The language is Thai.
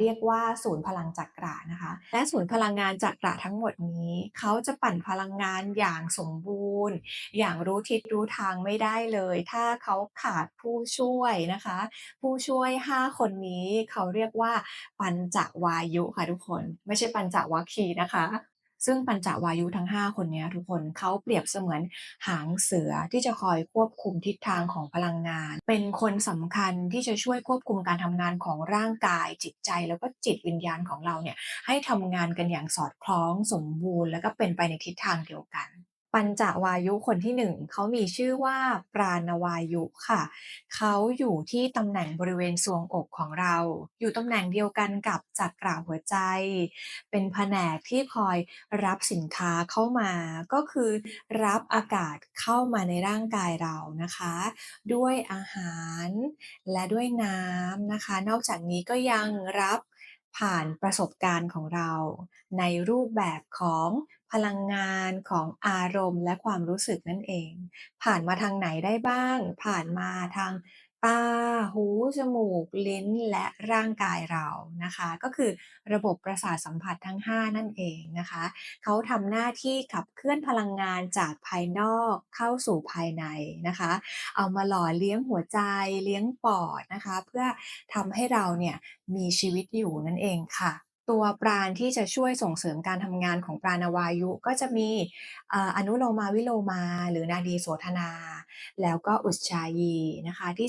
เรียกว่าศูนย์พลังจักระนะคะ และศูนย์พลังงานจักระทั้งหมดนี้เขาจะปั่นพลังงานอย่างสมบูรณ์ อย่างรู้ทิศรู้ทางไม่ได้เลย ถ้าเขาขาดผู้ช่วยนะคะ ผู้ช่วย 5 คนนี้เขาเรียกว่าปัญจวายุค่ะทุกคน ไม่ใช่ปัญจวัคคีนะคะ ซึ่งปัญจวายุทั้ง 5 คนนี้ทุกคนเขาเปรียบเสมือนหางเสือที่จะคอยควบคุมทิศทางของพลังงาน เป็นคนสำคัญที่จะช่วยควบคุมการทำงานของร่างกายจิตใจ แล้วก็จิตวิญญาณของเราเนี่ยให้ทำงานกันอย่างสอดคล้องสมบูรณ์ แล้วก็เป็นไปในทิศทางเดียวกัน ปัญจวายุคนที่1เขามีชื่อว่าปราณวายุค่ะ เขาอยู่ที่ตำแหน่งบริเวณทรวงอกของเรา อยู่ตำแหน่งเดียวกันกับจักระหัวใจ เป็นแผนกที่คอยรับสินค้าเข้ามา ก็คือรับอากาศเข้ามาในร่างกายเรานะคะ ด้วยอาหารและด้วยน้ำนะคะ นอกจากนี้ก็ยังรับ ผ่านประสบการณ์ของเรา ในรูปแบบของพลังงานของอารมณ์และความรู้สึกนั่นเอง ผ่านมาทางไหนได้บ้าง ผ่านมาทาง ตา หู จมูก ลิ้น และร่างกายเรานะคะ ก็คือระบบประสาทสัมผัสทั้ง 5 นั่นเองนะคะ เขาทำหน้าที่ขับเคลื่อนพลังงานจากภายนอกเข้าสู่ภายในนะคะ เอามาหล่อเลี้ยงหัวใจ เลี้ยงปอดนะคะ เพื่อทำให้เราเนี่ยมีชีวิตอยู่นั่นเองค่ะตัวปราณที่จะช่วยส่งเสริมการทำงานของปราณวายุ ก็จะมีอนุโลมาวิโลมา หรือนาดีโสธนา แล้วก็อุจจายีนะคะที่